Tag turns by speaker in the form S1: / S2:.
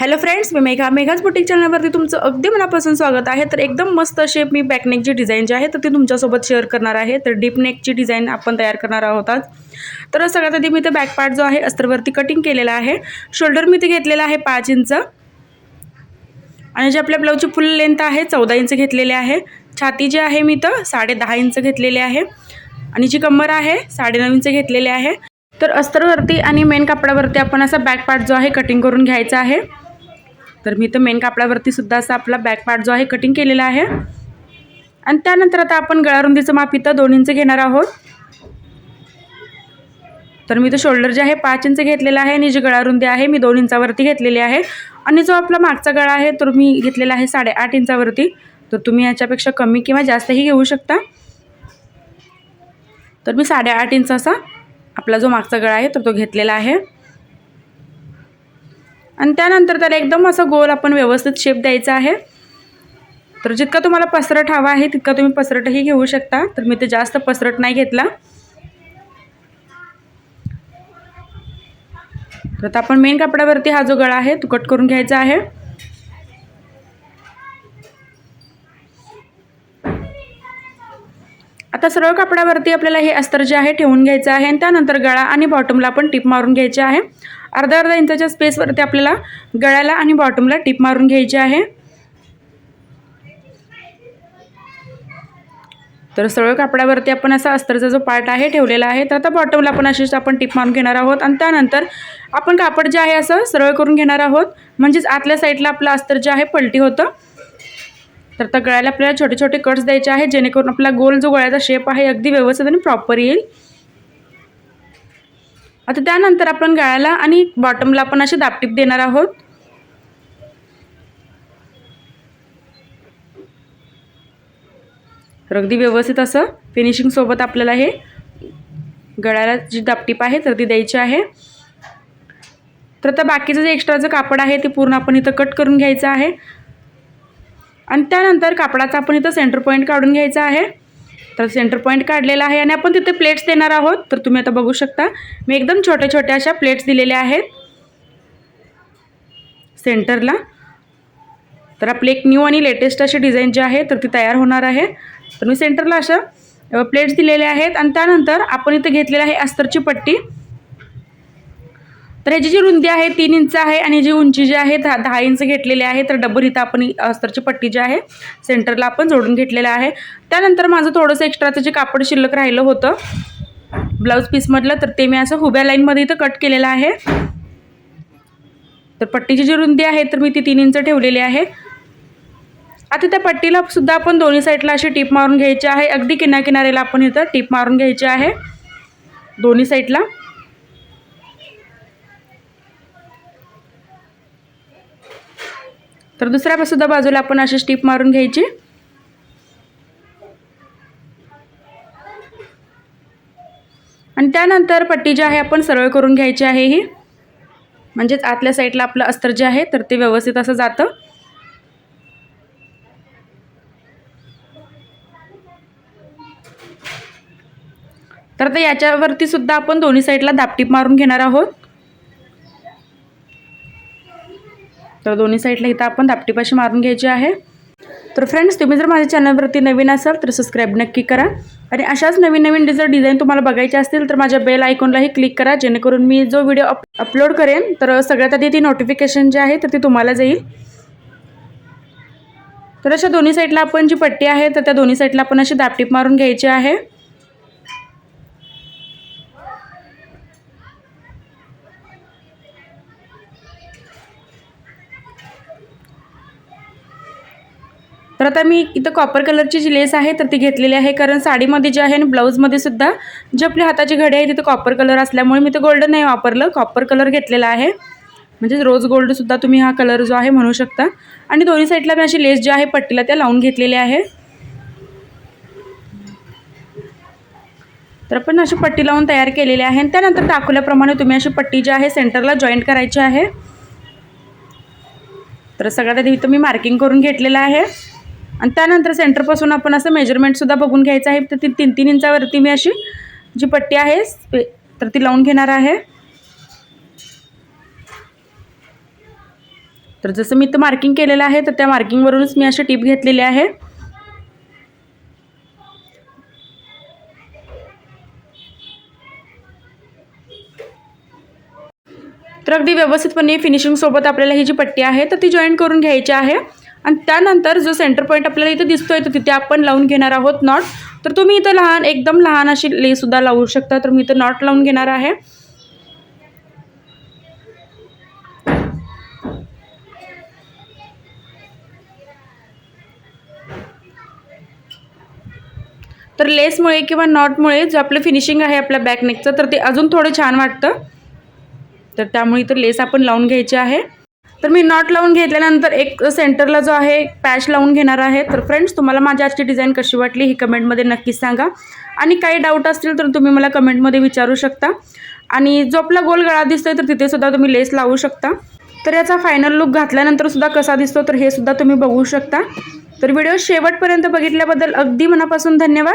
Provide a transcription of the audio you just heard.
S1: Hello friends मी Megha. Megha's boutique चॅनलवरती तुमचं अगदी मनापासून स्वागत आहे. तर एकदम मस्त असे मी बॅकनेकची डिझाईन जी आहे तर ती तुमच्यासोबत शेअर करणार आहे. तर डीप नेकची डिझाईन आपण तयार करणार आहोत आज. तर सगळ्यात आधी मी ते बॅक पार्ट जो आहे अस्तरवरती कटिंग केलेला आहे. शोल्डर मी ते घेतलेला आहे पाच इंच. आणि जे आपल्या ब्लाऊजची फुल लेंथ आहे चौदा इंच घेतलेले आहे. छाती जी आहे मी तर साडे दहा इंच घेतलेली आहे. आणि जी कमर आहे साडेनऊ इंच घेतलेली आहे. तर अस्तरवरती आणि मेन कापडावरती आपण असा बॅक पार्ट जो आहे कटिंग करून घ्यायचा आहे. तर मी तर मेन कापडावरती सुद्धा असा आपला बॅक पार्ट जो आहे कटिंग केलेला आहे. आणि त्यानंतर आता आपण गळारुंदीचं माप इथं दोन इंच घेणार आहोत. तर मी तो शोल्डर जे आहे पाच इंच घेतलेला आहे आणि जी गळारुंदी आहे मी दोन इंचावरती घेतलेली आहे. आणि जो आपला मागचा गळा आहे तो मी घेतलेला आहे साडेआठ इंचावरती. तर तुम्ही याच्यापेक्षा कमी किंवा जास्तही घेऊ शकता. तर मी साडेआठ इंच असा आपला जो मागचा गळा आहे तर तो घेतलेला आहे. आणि त्यानंतर त्याला एकदम असं गोल आपण व्यवस्थित शेप द्यायचा आहे. तर जितका तुम्हाला पसरट हवा आहे तितका तुम्ही पसरटही घेऊ शकता. तर मी ते जास्त पसरट नाही घेतला. तर आता आपण मेन कपड्यावरती हा जो गळा आहे तो कट करून घ्यायचा आहे. आता सरळ कपड्यावरती आपल्याला हे अस्तर जे आहे ठेवून घ्यायचं आहे. आणि त्यानंतर गळा आणि बॉटमला आपण टिप मारून घ्यायचे आहे. अर्धा अर्धा इंचाच्या स्पेसवरती आपल्याला गळ्याला आणि बॉटमला टिप मारून घ्यायची आहे. तर सरळ कापडावरती आपण असा अस्तरचा जो पार्ट आहे ठेवलेला आहे. तर आता बॉटमला पण अशीच आपण टिप मारून घेणार आहोत आणि त्यानंतर आपण कापड जे आहे असं सरळ करून घेणार आहोत. म्हणजेच आतल्या साईडला आपलं अस्तर जे आहे पलटी होतं. तर त्या गळ्याला आपल्याला छोटे छोटे कट्स द्यायचे आहेत जेणेकरून आपला गोल जो गळ्याचा शेप आहे अगदी व्यवस्थित आणि प्रॉपर येईल. आता त्यानंतर आपण गळ्याला आणि बॉटमला आपण अशी दापटीप देणार आहोत. तर अगदी व्यवस्थित असं फिनिशिंगसोबत आपल्याला हे गळ्याला जी दापटीप आहे तर ती द्यायची आहे. तर आता बाकीचं जे एक्स्ट्राचं कापड आहे ते पूर्ण आपण इथं कट करून घ्यायचं आहे. आणि त्यानंतर कापडाचा आपण इथं सेंटर पॉईंट काढून घ्यायचा आहे. तर सेंटर पॉईंट काढलेला आहे आणि आपण तिथे प्लेट्स देणार आहोत. तर तुम्ही आता बघू शकता. मी एकदम छोट्या छोट्या अशा प्लेट्स दिलेल्या आहेत. सेंटरला तर आपली एक न्यू आणि लेटेस्ट अशी डिझाईन जी आहे तर ती तयार होणार आहे. तर मी सेंटरला अशा प्लेट्स दिलेल्या आहेत. आणि त्यानंतर आपण इथे घेतलेलं आहे अस्तरची पट्टी. तर ह्याची जी रुंदी आहे तीन इंच आहे आणि जी उंची जी आहे दहा दहा इंच घेतलेली आहे तर डबल इथं आपण अस्तरची पट्टी जी आहे सेंटरला आपण जोडून घेतलेलं आहे. त्यानंतर माझं थोडंसं एक्स्ट्राचं जे कापड शिल्लक राहिलं होतं ब्लाऊज पीसमधलं तर ते मी असं हुब्या लाईनमध्ये इथं कट केलेलं आहे. तर पट्टीची जी रुंदी आहे तर मी ती तीन इंच ठेवलेली आहे. आता त्या पट्टीला सुद्धा आपण दोन्ही साईडला अशी टीप मारून घ्यायची आहे. अगदी किनाकिनारेला आपण इथं टीप मारून घ्यायची आहे. दोन्ही साईडला तर दुसऱ्या सुद्धा बाजूला आपण अशी स्टीप मारून घ्यायची. आणि त्यानंतर पट्टी जी आहे आपण सरळ करून घ्यायची आहे ही. म्हणजेच आतल्या साईडला आपलं अस्तर जे आहे तर ते व्यवस्थित असं जातं. तर आता याच्यावरती सुद्धा आपण दोन्ही साईडला दापटीप मारून घेणार आहोत. तर दोन्ही साईडला इथं आपण दापटीपाशी मारून घ्यायची आहे. तर फ्रेंड्स तुम्ही जर माझ्या चॅनलवरती नवीन असाल तर सबस्क्राईब नक्की करा. आणि अशाच नवीन नवीन जर डिझाईन तुम्हाला बघायचे असतील तर माझ्या बेल आयकॉनलाही क्लिक करा जेणेकरून मी जो व्हिडिओ अप अपलोड करेन तर सगळ्यात आधी ती नोटिफिकेशन जी आहे तर ती तुम्हाला जाईल. तर अशा दोन्ही साईडला आपण जी पट्टी आहे तर त्या दोन्ही साईडला आपण अशी दापटीप मारून घ्यायची आहे. तर आता मी इथं कॉपर कलरची जी लेस आहे तर ती घेतलेली आहे. कारण साडीमध्ये जी आहे आणि ब्लाऊजमध्ये सुद्धा जे आपली हाताची घडी आहे तिथं कॉपर कलर असल्यामुळे मी ते गोल्डन नाही वापरलं. कॉपर कलर घेतलेला आहे. म्हणजे रोज गोल्डसुद्धा तुम्ही हा कलर जो आहे म्हणू शकता. आणि दोन्ही साईडला मी अशी लेस जी आहे पट्टीला त्या लावून घेतलेली आहे. तर आपण अशी पट्टी लावून तयार केलेली आहे. आणि त्यानंतर दाखवल्याप्रमाणे तुम्ही अशी पट्टी जी आहे सेंटरला जॉईंट करायची आहे. तर सगळ्यात आधी इथं मी मार्किंग करून घेतलेलं आहे. आणि त्यानंतर सेंटरपासून आपण असं मेजरमेंटसुद्धा बघून घ्यायचं आहे. तर ती तीन तीन इंचावरती मी अशी जी पट्टी आहे तर ती लावून घेणार आहे. तर जसं मी इथं मार्किंग केलेलं आहे तर त्या मार्किंगवरूनच मी अशी टीप घेतलेली आहे. तर अगदी व्यवस्थितपणे फिनिशिंगसोबत आपल्याला ही जी पट्टी आहे तर ती जॉईन करून घ्यायची आहे. आणि त्यानंतर जो सेंटर पॉईंट आपल्याला इथं दिसतोय तर तिथे आपण लावून घेणार आहोत नॉट तर तुम्ही इथं लहान एकदम लहान अशी लेसुद्धा लावू शकता. तर मी इथं नॉट लावून घेणार आहे. तर लेसमुळे किंवा नॉटमुळे जो आपलं फिनिशिंग आहे आपल्या बॅकनेकचं तर ते अजून थोडं छान वाटतं. तर त्यामुळे इथं लेस आपण लावून घ्यायची आहे. तर मी नॉट लावून घेतल्यानंतर एक सेंटरला जो आहे पॅच लावून घेणार आहे. तर फ्रेंड्स तुम्हाला माझी आजची डिझाईन कशी वाटली ही कमेंटमध्ये नक्कीच सांगा. आणि काही डाऊट असतील तर तुम्ही मला कमेंटमध्ये विचारू शकता. आणि जो आपला गोल गळा दिसतोय तर तिथेसुद्धा तुम्ही लेस लावू शकता. तर याचा फायनल लुक घातल्यानंतरसुद्धा कसा दिसतो तर हे सुद्धा तुम्ही बघू शकता. तर व्हिडिओ शेवटपर्यंत बघितल्याबद्दल अगदी मनापासून धन्यवाद.